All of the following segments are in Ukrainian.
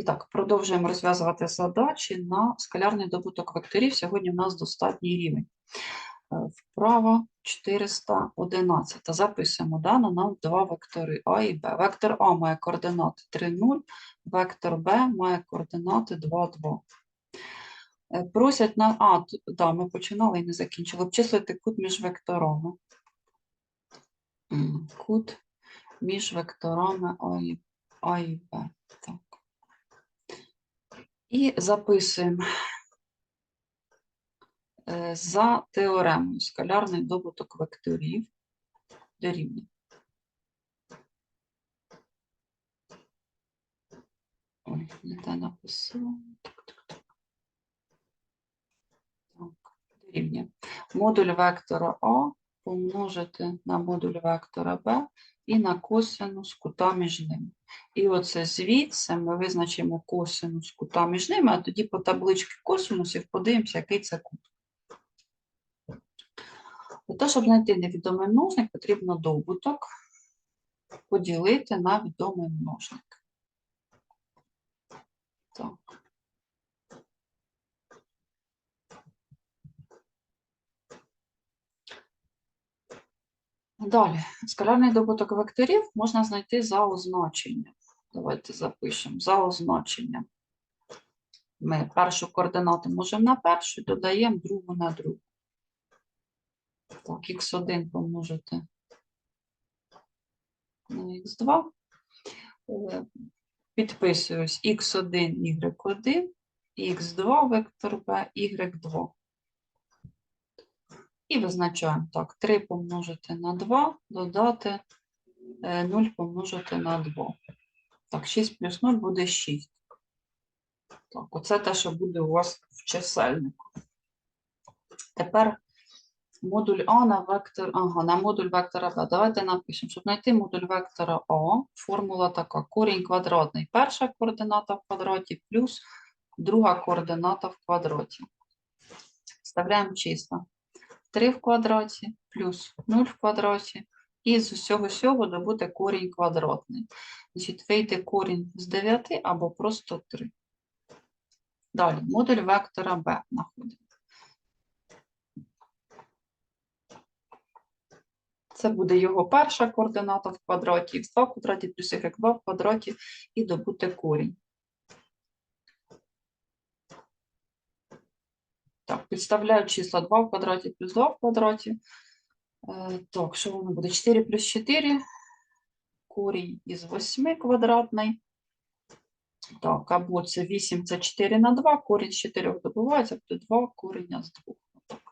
І так, продовжуємо розв'язувати задачі на скалярний добуток векторів. Сьогодні в нас достатній рівень. Е, Вправа 411. Записуємо дано нам два вектори А і Б. Вектор А має координати 3, 0, вектор Б має координати 2, 2. Е, Просять на А, да, ми починали і не закінчили. Обчислити кут між векторами. Кут між векторами а і Б. Так. І записуємо Е, за теоремою скалярний добуток векторів дорівнює. Ой, не те написала. Так, так, так. Так, дорівнює. Модуль вектора А помножити на модуль вектора Б і на косинус кута між ними. І оце звідси ми визначимо косинус кута між ними, а тоді по табличці косинусів подивимося, який це кут. Для того, щоб знайти невідомий множник, потрібно добуток поділити на відомий множник. Так. Далі, скалярний добуток векторів можна знайти за означенням. Давайте запишемо за означенням. Ми першу координату можемо на першу, додаємо другу на другу. Так, х1 помножити на х2. Е, Підписуюсь х1, y1, х2 вектор b, y2. І визначаємо так, 3 помножити на 2, додати е, 0 помножити на 2. Так, 6 плюс 0 буде 6. Так, оце те, що буде у вас в чисельнику. Тепер модуль А на вектор, ага, на модуль вектора Б. Давайте напишемо, щоб знайти модуль вектора А, формула така, корінь квадратний. Перша координата в квадраті плюс друга координата в квадраті. Вставляємо числа. 3 в квадраті плюс 0 в квадраті. І з усього сього добути корінь квадратний. Значить, вийде корінь з 9 або просто 3. Далі, модуль вектора Б знаходимо. Це буде його перша координата в квадраті, х2 в квадраті плюс y2 в квадраті і добути корінь. Так, підставляю числа 2 в квадраті плюс 2 в квадраті. Е, Так, що воно буде? 4 плюс 4, корінь із 8 квадратний. Так, або це 8, це 4 на 2, корінь з 4 добувається, буде 2 коріння з 2. Так.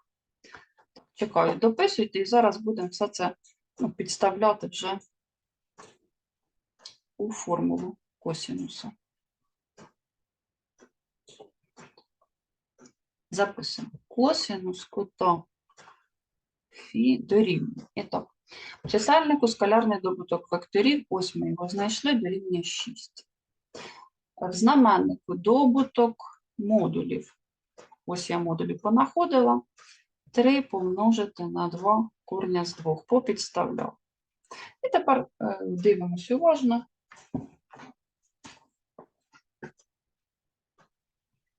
Чекаю, дописуйте, і зараз будемо все це ну, підставляти вже у формулу косінуса. Записуємо. Косинус кута фі дорівнює. І так, чисельнику скалярний добуток векторів, ось ми його знайшли, дорівнює 6. В знаменнику добуток модулів. Ось я модулі понаходила. 3 помножити на 2 корня з 2 попідставляв. І тепер е, дивимося уважно.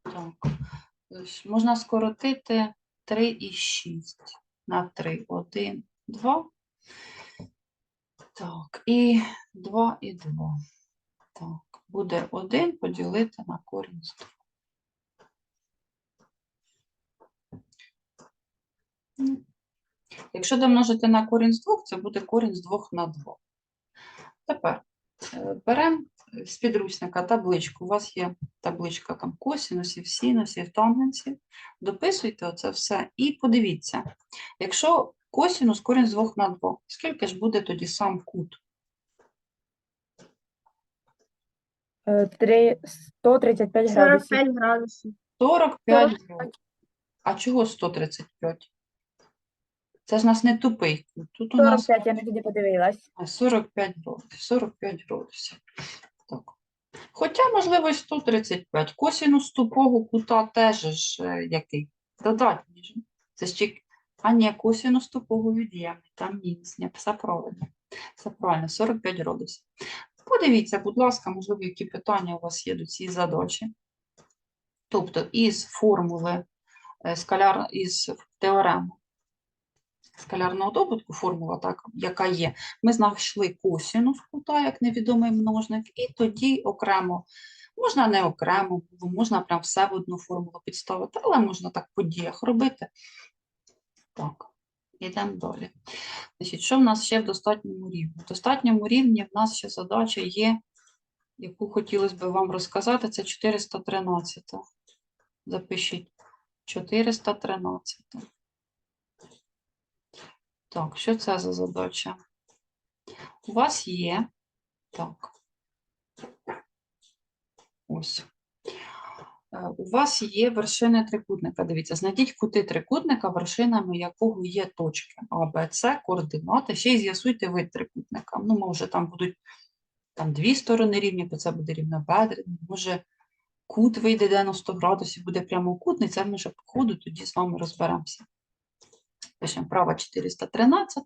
Так. Можна скоротити 3 і 6 на 3. 1, 2. Так, і 2 і 2. Так, буде 1 поділити на корінь з 2. Якщо домножити на корінь з 2, це буде корінь з 2 на 2. Тепер беремо з підручника табличку. У вас є табличка там косінусів, синусів, тангенсів. Дописуйте оце все і подивіться. Якщо косінус корінь з 2 на 2, скільки ж буде тоді сам кут? Е, три- 135 градусів. 45 градусів. 45 45. градусів. А чого 135? Це ж у нас не тупий кут. Тут у нас 45, я не тоді подивилась. А, 45 градусів, 45 градусів. Так. Хоча, можливо, 135. Косінус тупого кута теж ж е, який? Додатній. Це тільки... А ні, косінус тупого від'ємний, там мінус. Ні, все правильно. Все правильно, 45 градусів. подивіться, будь ласка, можливо, які питання у вас є до цієї задачі. Тобто із формули е, скаляр, із теореми скалярного добутку, формула, так, яка є, ми знайшли косінус кута як невідомий множник, і тоді окремо, можна не окремо, можна прям все в одну формулу підставити, але можна так по діях робити. Так, йдемо далі. Значить, що в нас ще в достатньому рівні? В достатньому рівні в нас ще задача є, яку хотілося б вам розказати, це 413. Запишіть. 413. Так, що це за задача? У вас є. Так. Ось. Е, У вас є вершини трикутника. Дивіться, знайдіть кути трикутника, вершинами якого є точки А, Б, С, координати. Ще й з'ясуйте вид трикутника. Ну, може, там будуть там дві сторони рівні, бо це буде рівнобедрений. Може, кут вийде 90 градусів, буде прямокутний. Це ми вже по ходу тоді з вами розберемося. Пишемо права 413.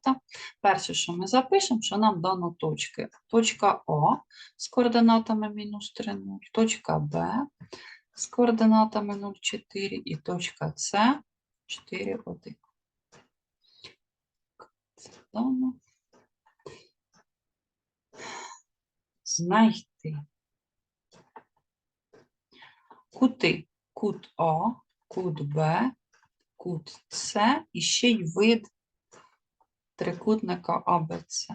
Перше, що ми запишемо, що нам дано точки. Точка А з координатами мінус 3, 0, точка Б з координатами 0, 4 і точка С 4, 1. Це дано. Знайти кути. Кут А, кут Б, кут С і ще й вид трикутника АБЦ.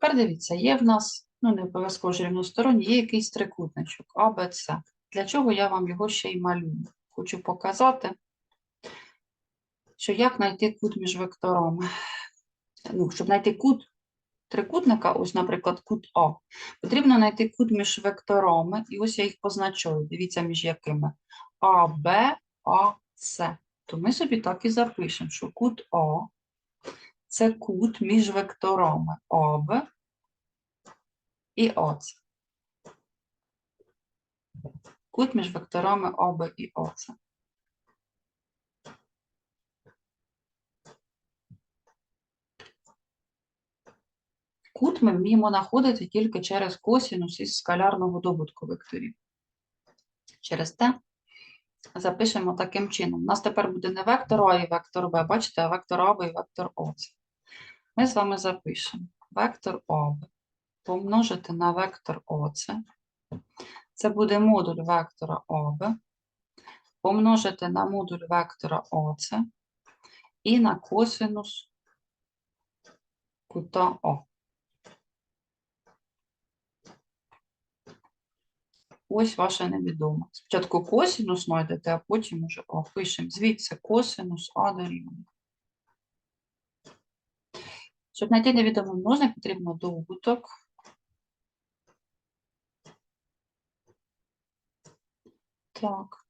Тепер дивіться, є в нас, ну не обов'язково ж рівносторонні, є якийсь трикутничок А, Б, С. Для чого я вам його ще й малюю? Хочу показати, що як знайти кут між векторами. Ну, щоб знайти кут трикутника, ось, наприклад, кут А, потрібно знайти кут між векторами, і ось я їх позначаю. Дивіться, між якими. А, Б, А, С. То ми собі так і запишемо, що кут А це кут між векторами ОБ і ОЦ. Кут між векторами ОБ і ОЦ. Кут ми вміємо знаходити тільки через косінус із скалярного добутку векторів. Через те запишемо таким чином. У нас тепер буде не вектор А і вектор Б, бачите, а вектор АБ і вектор ОЦ. Ми з вами запишемо вектор ОБ помножити на вектор ОЦ. Це буде модуль вектора ОБ помножити на модуль вектора ОЦ і на косинус кута О. Ось ваше невідоме. Спочатку косинус знайдете, а потім уже О. Пишемо звідси косинус А дорівнює. Щоб знайти невідомий множник, потрібно добуток. Так.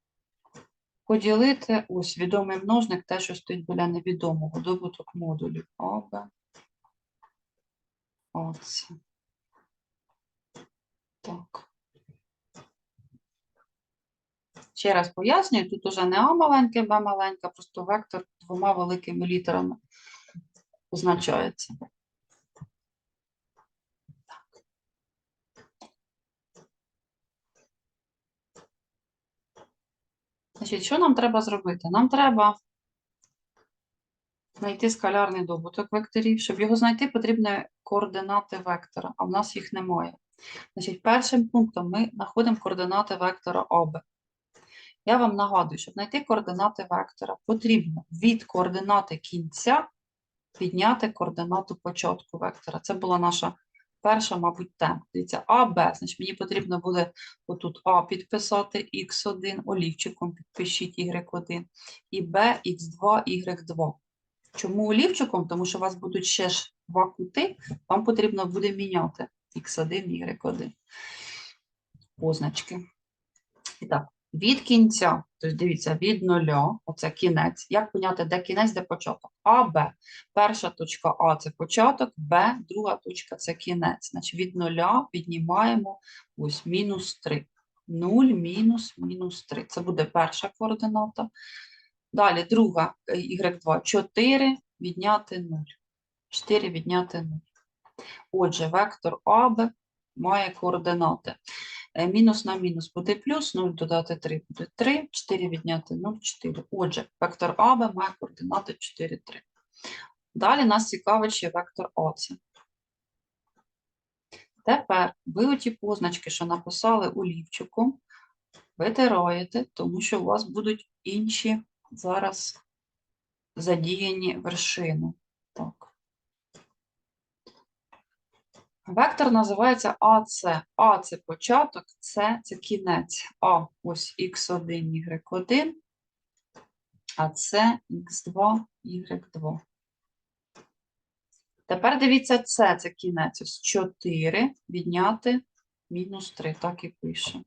Поділити ось відомий множник, те, що стоїть біля невідомого, добуток модулів ОБ. Оце. Так. Ще раз пояснюю, тут уже не А маленьке, Б маленьке, просто вектор двома великими літерами позначається. Значить, що нам треба зробити? Нам треба знайти скалярний добуток векторів. Щоб його знайти, потрібні координати вектора, а в нас їх немає. Значить, першим пунктом ми знаходимо координати вектора ОБ. Я вам нагадую, щоб знайти координати вектора, потрібно від координати кінця підняти координату початку вектора. Це була наша перша, мабуть, тема. Дивіться, А, Б. Значить, мені потрібно буде отут А підписати Х1, олівчиком підпишіть Y1, і Б, Х2, Y2. Чому олівчиком? Тому що у вас будуть ще ж два кути, вам потрібно буде міняти Х1, Y1 позначки. І так, від кінця, тобто дивіться, від нуля, оце кінець. Як поняти, де кінець, де початок? А, Б. Перша точка А це початок, Б, друга точка це кінець. Значить, від нуля віднімаємо ось мінус 3. 0 мінус мінус 3. Це буде перша координата. Далі друга е, y2 4 відняти 0. 4 відняти 0. Отже, вектор АБ має координати. Е, Мінус на мінус буде плюс, 0 додати 3 буде 3, 4 відняти 0, 4. Отже, вектор АБ має координати 4, 3. Далі нас цікавить ще вектор ОЦ. Тепер ви оті позначки, що написали олівчиком, витираєте, тому що у вас будуть інші зараз задіяні вершини. Так. Вектор називається АС. А це початок, С це кінець. А ось х1, y1, а це х2, y2. Тепер дивіться, С це кінець. Ось 4 відняти мінус 3. Так і пишемо.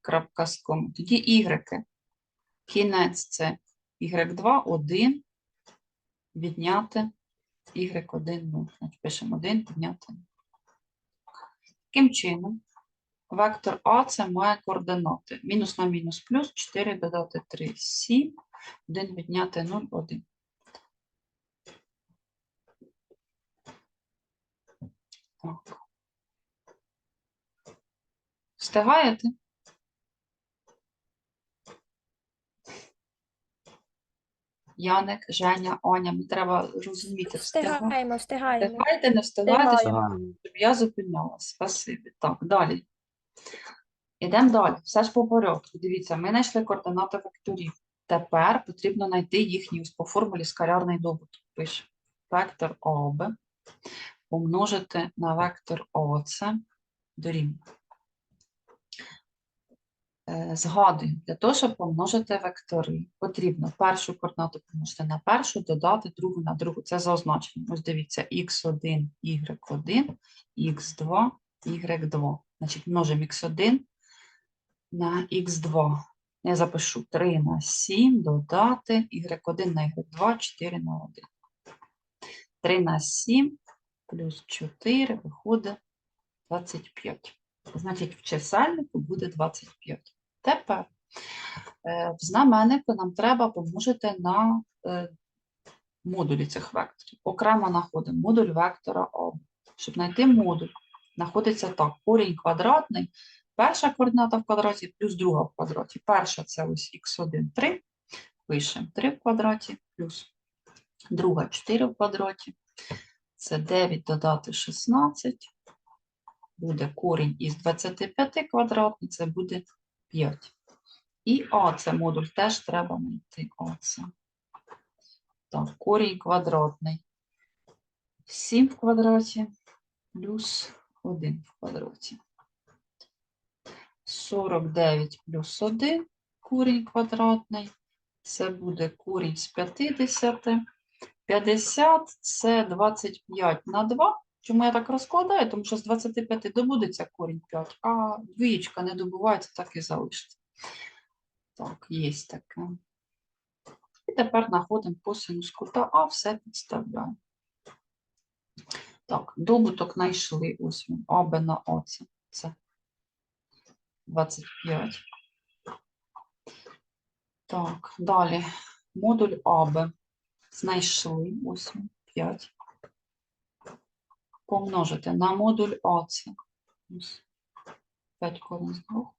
Крапка з кому. Тоді y. Кінець це y2, 1, відняти y1, 0. Значить, пишемо 1, відняти 0. Таким чином, вектор А це має координати. Мінус на мінус плюс, 4 додати 3, 7, 1 відняти 0, 1. Так. Встигаєте? Яник, Женя, Аня, мені треба розуміти, Встигаємо, встигаємо. встигаєте, не встигаєте, щоб Встигаємо. я зупинялась. Спасибі. Так, далі. Ідемо далі. Все ж по порядку. Дивіться, ми знайшли координати векторів. Тепер потрібно знайти їхній по формулі скалярний добуток. Пише вектор ОБ помножити на вектор ОЦ дорівнює. Е, Згадуємо, для того, щоб помножити вектори, потрібно першу координату помножити на першу, додати другу на другу. Це за означенням. Ось дивіться, x1, y1, x2, y2. Значить, множимо x1 на x2. Я запишу 3 на 7, додати y1 на y2, 4 на 1. 3 на 7 плюс 4 виходить 25. Значить, в чисельнику буде 25. Тепер е, в знаменнику нам треба помножити на е, модулі цих векторів. Окремо знаходимо модуль вектора ОБ. Щоб знайти модуль, знаходиться так: корінь квадратний, перша координата в квадраті плюс друга в квадраті. Перша це ось х1, 3. Пишемо 3 в квадраті плюс друга 4 в квадраті. Це 9 додати 16 буде корінь із 25 квадратний, це буде 5. І А це модуль теж треба знайти. А це. Так, корінь квадратний. 7 в квадраті плюс 1 в квадраті. 49 плюс 1 корінь квадратний. Це буде корінь з 50. 50 це 25 на 2. Чому я так розкладаю? Тому що з 25 добудеться корінь 5, а двієчка не добувається, так і залишиться. Так, є таке. І тепер знаходимо косинус кута А, все підставляємо. Так, добуток знайшли. Ось він. АБ на. Це, це 25. Так, далі. Модуль АБ. Знайшли. Ось він. 5 помножити на модуль АЦ. 5 корінь з 2.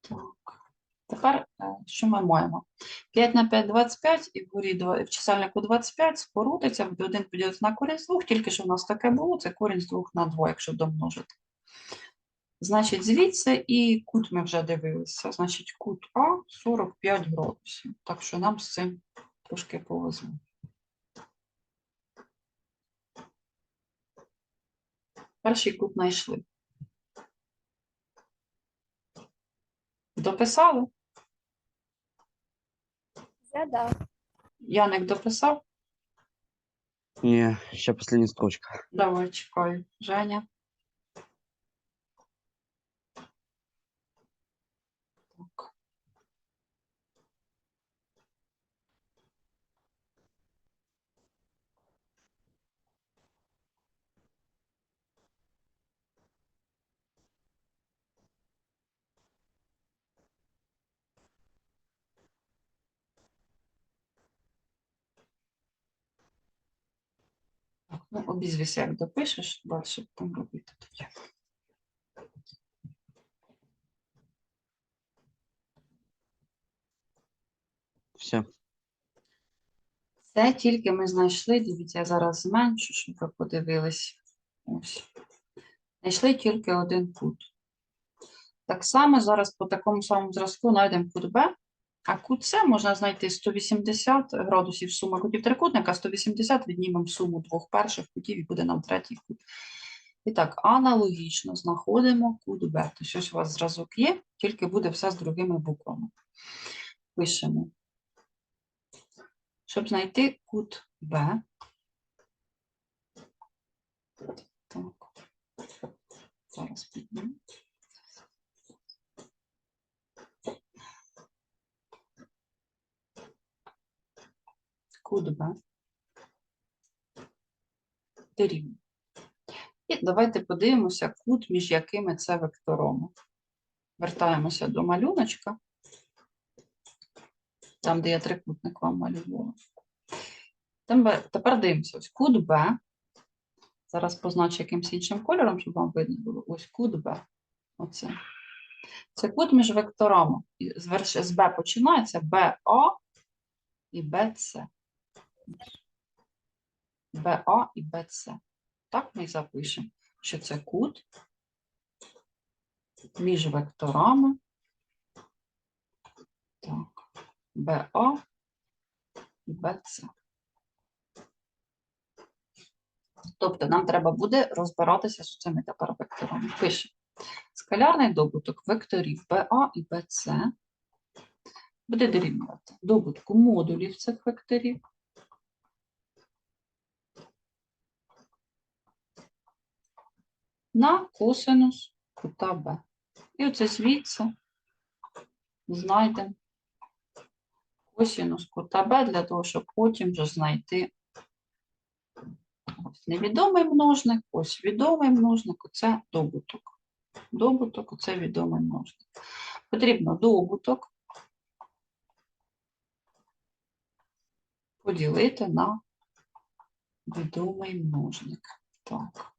Так. Тепер е, що ми маємо? 5 на 5 – 25, і вгорі в чисельнику 25 скоротиться, буде 1 поділити на корінь з 2, тільки що в нас таке було, це корінь з 2 на 2, якщо домножити. Значить, звідси і кут ми вже дивилися. Значить, кут А 45 градусів. Так що нам з цим трошки повезло. Перший кут знайшли. Дописали? Я да. Яник дописав? Ні, ще остання строчка. Давай, чекаю. Женя. Ну, обізвіся, як допишеш, далі там робити тоді. Все. Це тільки ми знайшли, дивіться, я зараз зменшу, щоб ви подивились. Ось. Знайшли тільки один кут. Так само зараз по такому самому зразку знайдемо кут Б, а кут С можна знайти 180 градусів суми кутів трикутника, 180 віднімемо суму двох перших кутів і буде нам третій кут. І так, аналогічно знаходимо кут Б. Тобто ось у вас зразок є, тільки буде все з другими буквами. Пишемо. Щоб знайти кут Б. Так, зараз піднімемо. Q2. І давайте подивимося кут, між якими це вектороми. Вертаємося до малюночка, там, де я трикутник вам малювала. Тепер дивимося ось кут Б. Зараз позначу якимось іншим кольором, щоб вам видно було. Ось кут Б. Оце. Це кут між векторами. З Б починається БО і БЦ. БА і БЦ. Так ми запишемо, що це кут між векторами. Так. БА і БЦ. Тобто нам треба буде розбиратися з цими тепер векторами. Пишемо. Скалярний добуток векторів БА і БЦ буде дорівнювати добутку модулів цих векторів на косинус кута Б. І оце звідси знайдемо косинус кута Б для того, щоб потім вже знайти ось невідомий множник, ось відомий множник, оце добуток. Добуток, оце відомий множник. Потрібно добуток поділити на відомий множник. Так.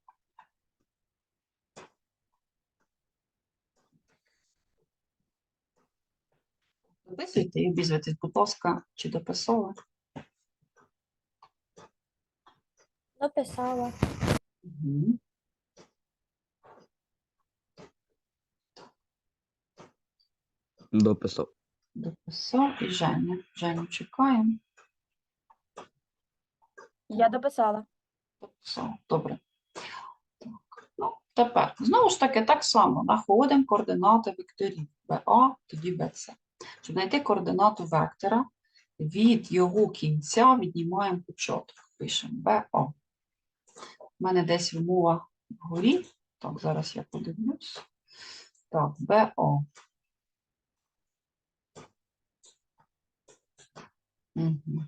Дописуйте і обізвайтесь, будь ласка, чи дописали. Написала. Мгм. Дописав. Дописав і Женя. Женю чекаємо. Я дописала. Дописав. Добре. Так. Ну, тепер, знову ж таки, так само знаходимо координати векторів БА, тоді БЦ. Щоб знайти координату вектора, від його кінця віднімаємо початок. Пишемо БА. У мене десь умова вгорі. Так, зараз я подивлюсь. Так, БА. Угу.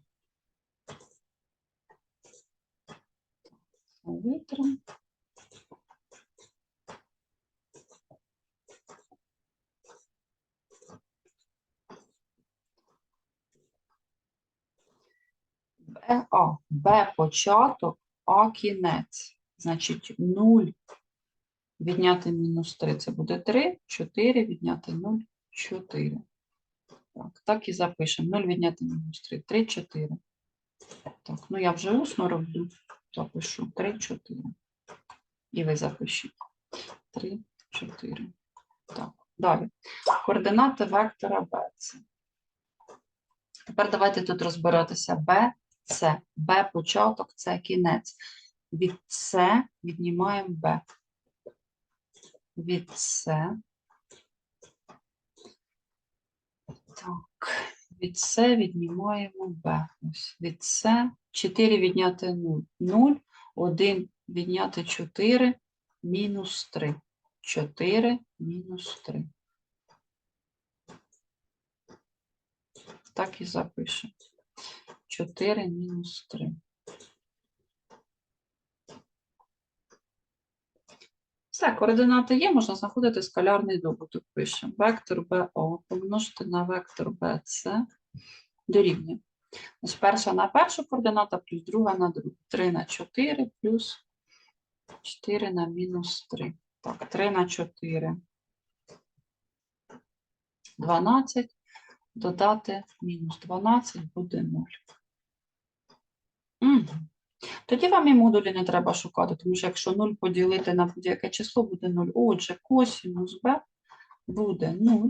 Витрим. Б, А. Б початок, А кінець. Значить, 0 відняти мінус 3 це буде 3, 4 відняти 0, 4. Так, так і запишемо. 0 відняти мінус 3, 3, 4. Так, ну я вже усно роблю. Запишу 3, 4. І ви запишіть. 3, 4. Так, далі. Координати вектора BC. Тепер давайте тут розбиратися B, С. Б початок, С кінець. Від С віднімаємо Б. від С. Так, від С віднімаємо Б. Ось від С 4 відняти 0. 0, 1 відняти 4, мінус 3. 4 мінус 3. Так і запишемо. 4 мінус 3. Все, координати є, можна знаходити скалярний добуток. Пишемо. Вектор БО помножити на вектор БЦ дорівнює. Ось перша на першу координата плюс друга на другу. 3 на 4 плюс 4 на мінус 3. Так, 3 на 4. 12. Додати мінус 12 буде 0. Угу. Тоді вам і модулі не треба шукати, тому що якщо 0 поділити на будь-яке число, буде 0. Отже, косінус b буде 0.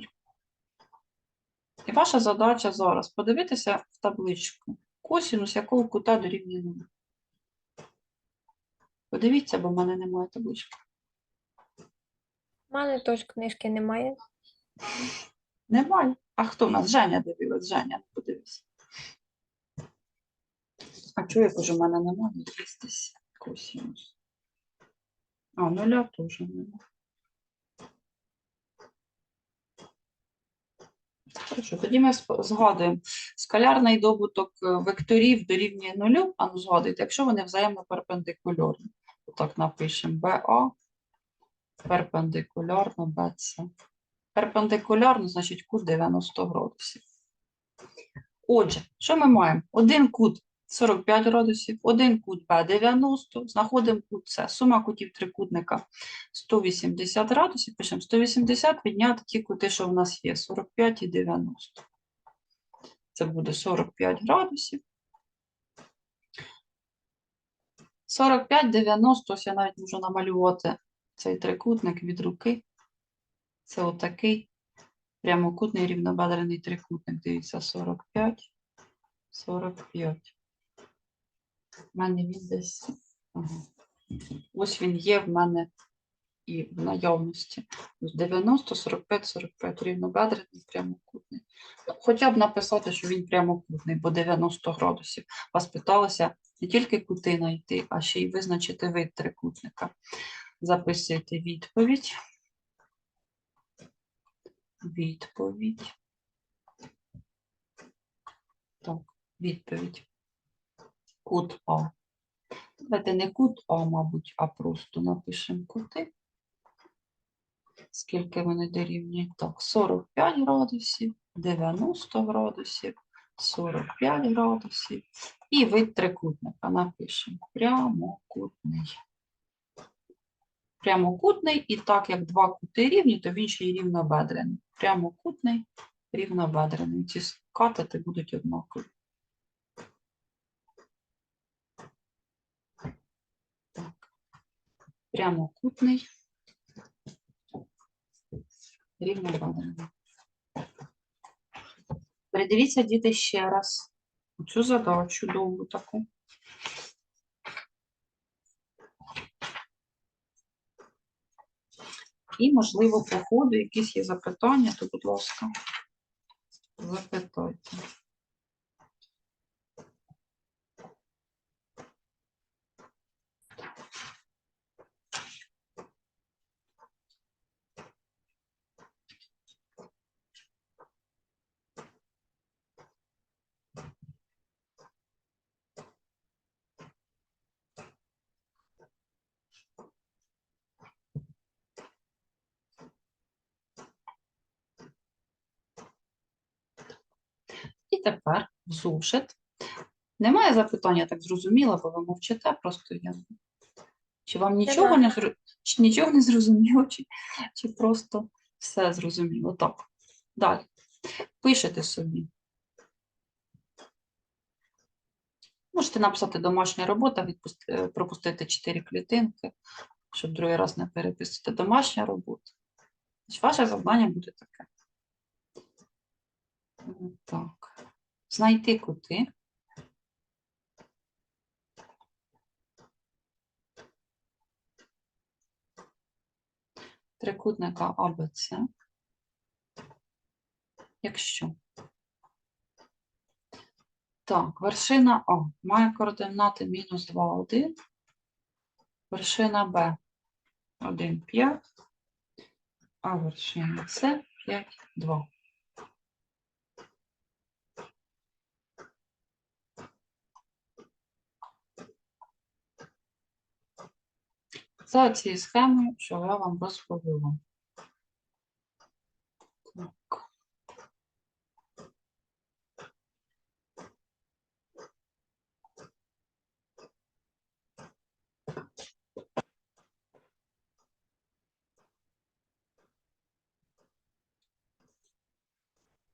І ваша задача зараз подивитися в табличку. Косінус якого кута дорівнює 0. Подивіться, бо в мене немає таблички. У мене теж книжки немає. Немає. А хто в нас? Женя дивилась, Женя, не подивись. А чого я кажу, в мене немає? Десь косінус. А, нуля теж немає. Хорошо, тоді ми згадуємо. Скалярний добуток е, векторів дорівнює нулю, а ну згадуйте, якщо вони взаємно перпендикулярні. Отак напишемо BA перпендикулярно BC. Перпендикулярно, значить кут 90 градусів. Отже, що ми маємо? Один кут 45 градусів, один кут Б 90, знаходимо кут С. Сума кутів трикутника 180 градусів, пишемо 180, відняти ті кути, що в нас є, 45 і 90. Це буде 45 градусів. 45, 90, ось я навіть можу намалювати цей трикутник від руки. Це отакий прямокутний рівнобедрений трикутник. Дивіться, 45, 45. У мене він десь. Ага. Ось він є в мене і в наявності. 90, 45, 45 рівнобедрений прямокутний. Ну, Хоча б написати, що він прямокутний, бо 90 градусів. Вас питалося не тільки кути знайти, а ще й визначити вид трикутника. Записуйте відповідь. Відповідь. Так, відповідь. Кут А. Давайте не кут А, мабуть, а просто напишемо кути. Скільки вони дорівнюють? Так, 45 градусів, 90 градусів, 45 градусів. І вид трикутника напишемо прямокутний. Прямокутний, і так як два кути рівні, то він ще й рівнобедрений. Прямокутний, рівнобедрений. Ці катети будуть однакові. Так. Прямокутний, рівнобедрений. Передивіться, діти, ще раз цю задачу довгу таку. І, можливо, по ходу якісь є запитання, то, будь ласка, запитайте. І тепер в зошит. Немає запитання, так зрозуміло, бо ви мовчите, просто я. Чи вам нічого не, чи нічого не зрозуміло, чи, чи просто все зрозуміло? Так. Далі. Пишете собі. Можете написати домашня робота, відпусти- е, пропустити 4 клітинки, щоб другий раз не переписувати. Домашня робота. Ваше завдання буде таке. Е, Так. Знайти кути. трикутника АБЦ, якщо так, вершина А має координати мінус 2, 1, вершина Б 1, 5, а вершина С 5, 2. За цією схемою, що я вам розповіла.